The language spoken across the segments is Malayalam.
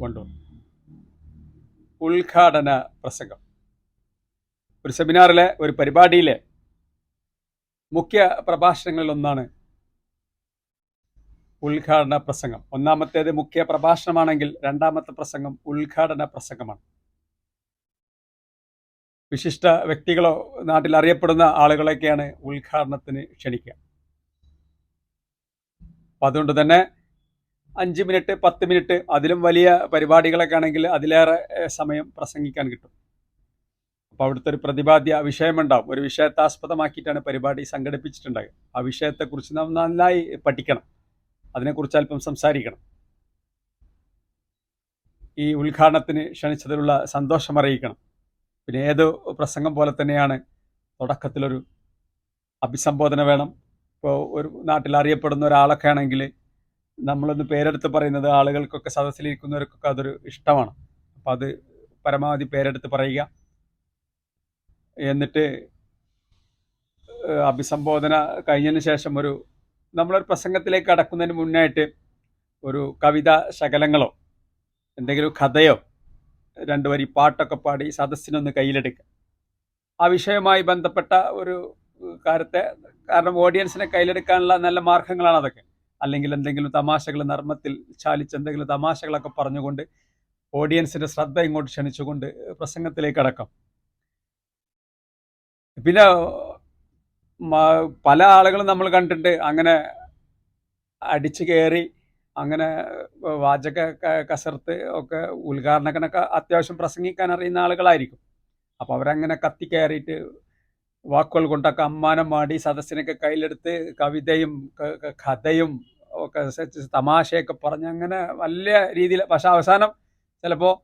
വണ്ടൂർ ഉദ്ഘാടന പ്രസംഗം. ഒരു സെമിനാറിലെ ഒരു പരിപാടിയിലെ മുഖ്യ പ്രഭാഷണങ്ങളിലൊന്നാണ് ഉദ്ഘാടന പ്രസംഗം. ഒന്നാമത്തേത് മുഖ്യ പ്രഭാഷണമാണെങ്കിൽ രണ്ടാമത്തെ പ്രസംഗം ഉദ്ഘാടന പ്രസംഗമാണ്. വിശിഷ്ട വ്യക്തികളോ നാട്ടിൽ അറിയപ്പെടുന്ന ആളുകളൊക്കെയാണ് ഉദ്ഘാടനത്തിന് ക്ഷണിക്കുക. അപ്പം അതുകൊണ്ട് തന്നെ അഞ്ച് മിനിറ്റ് പത്ത് മിനിറ്റ് അതിലും വലിയ പരിപാടികളൊക്കെ ആണെങ്കിൽ അതിലേറെ സമയം പ്രസംഗിക്കാൻ കിട്ടും. അപ്പോൾ അവിടുത്തെ ഒരു പ്രതിപാദ്യ വിഷയമുണ്ടാവും. ഒരു വിഷയത്തെ ആസ്പദമാക്കിയിട്ടാണ് പരിപാടി സംഘടിപ്പിച്ചിട്ടുണ്ടാകുക ആ വിഷയത്തെക്കുറിച്ച് നാം നന്നായി പഠിക്കണം. അതിനെക്കുറിച്ച് അല്പം സംസാരിക്കണം. ഈ ഉദ്ഘാടനത്തിന് ക്ഷണിച്ചതിലുള്ള സന്തോഷം അറിയിക്കണം. പിന്നെ ഏത് പ്രസംഗം പോലെ തന്നെയാണ് തുടക്കത്തിലൊരു അഭിസംബോധന വേണം. ഇപ്പോൾ ഒരു നാട്ടിൽ അറിയപ്പെടുന്ന ഒരാളൊക്കെ ആണെങ്കിൽ നമ്മളൊന്ന് പേരെടുത്ത് പറയുന്നത് ആളുകൾക്കൊക്കെ സദസ്സിലിരിക്കുന്നവർക്കൊക്കെ അതൊരു ഇഷ്ടമാണ്. അപ്പം അത് പരമാവധി പേരെടുത്ത് പറയുക. എന്നിട്ട് അഭിസംബോധന കഴിഞ്ഞതിന് ശേഷം ഒരു നമ്മളൊരു പ്രസംഗത്തിലേക്ക് കടക്കുന്നതിന് മുന്നായിട്ട് ഒരു കവിത ശകലങ്ങളോ എന്തെങ്കിലും കഥയോ രണ്ട് വരി പാട്ടൊക്കെ പാടി സദസ്സിനൊന്ന് കയ്യിലെടുക്കുക ആ വിഷയവുമായി ബന്ധപ്പെട്ട ഒരു കാര്യത്തെ കാരണം ഓഡിയൻസിനെ കയ്യിലെടുക്കാനുള്ള നല്ല മാർഗങ്ങളാണ് അതൊക്കെ. അല്ലെങ്കിൽ എന്തെങ്കിലും തമാശകൾ നർമ്മത്തിൽ ചാലിച്ച് എന്തെങ്കിലും തമാശകളൊക്കെ പറഞ്ഞുകൊണ്ട് ഓഡിയൻസിന്റെ ശ്രദ്ധ ഇങ്ങോട്ട് ക്ഷണിച്ചുകൊണ്ട് പ്രസംഗത്തിലേക്ക് അടക്കം. പിന്നെ പല ആളുകളും നമ്മൾ കണ്ടിട്ട് അങ്ങനെ അടിച്ചു കയറി അങ്ങനെ വാചക കസർത്ത് ഒക്കെ ഉദ്ഘാടനക്കനൊക്കെ അത്യാവശ്യം പ്രസംഗിക്കാൻ അറിയുന്ന ആളുകളായിരിക്കും. അപ്പോൾ അവരങ്ങനെ കത്തി കയറിയിട്ട് വാക്കുകൾ കൊണ്ടൊക്കെ അമ്മാനം മാടി സദസ്സിനൊക്കെ കയ്യിലെടുത്ത് കവിതയും കഥയും ഒക്കെ അനുസരിച്ച് തമാശയൊക്കെ പറഞ്ഞ് അങ്ങനെ വലിയ രീതിയിൽ പക്ഷെ അവസാനം ചിലപ്പോൾ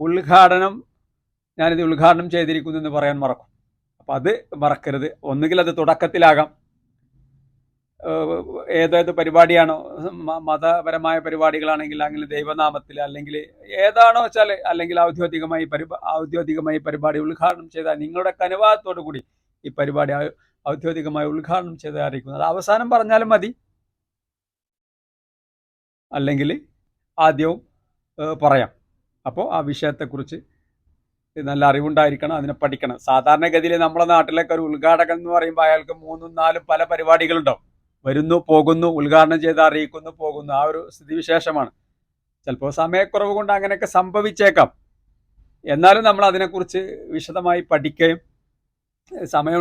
ഉദ്ഘാടനം ഞാനിത് ഉദ്ഘാടനം ചെയ്തിരിക്കുന്നു എന്ന് പറയാൻ മറക്കും. അപ്പം അത് മറക്കരുത്. ഒന്നുകിൽ അത് തുടക്കത്തിലാകാം. ഏതേത് പരിപാടിയാണോ മതപരമായ പരിപാടികളാണെങ്കിൽ അല്ലെങ്കിൽ ദൈവനാമത്തിൽ അല്ലെങ്കിൽ ഏതാണോ വെച്ചാൽ അല്ലെങ്കിൽ ഔദ്യോഗികമായി പരിപാ ഔദ്യോഗികമായി പരിപാടി ഉദ്ഘാടനം ചെയ്താൽ നിങ്ങളുടെ അനുവാദത്തോടു കൂടി ഈ പരിപാടി ഔദ്യോഗികമായി ഉദ്ഘാടനം ചെയ്ത് അറിയിക്കുന്നത് അത് അവസാനം പറഞ്ഞാലും മതി. അല്ലെങ്കിൽ ആദ്യവും പറയാം. അപ്പോൾ ആ വിഷയത്തെക്കുറിച്ച് നല്ല അറിവുണ്ടായിരിക്കണം അതിനെ പഠിക്കണം. സാധാരണഗതിയിൽ നമ്മുടെ നാട്ടിലൊക്കെ ഒരു ഉദ്ഘാടകൻ എന്ന് പറയുമ്പോൾ അയാൾക്ക് മൂന്നും നാലും പല പരിപാടികളുണ്ടാവും. വരുന്നു പോകുന്നു ഉദ്ഘാടനം ചെയ്ത് അറിയിക്കുന്നു പോകുന്നു. ആ ഒരു സ്ഥിതിവിശേഷമാണ്. ചിലപ്പോൾ സമയക്കുറവ് കൊണ്ട് അങ്ങനെയൊക്കെ സംഭവിച്ചേക്കാം. എന്നാലും നമ്മൾ അതിനെക്കുറിച്ച് വിശദമായി പഠിക്കുകയും സമയം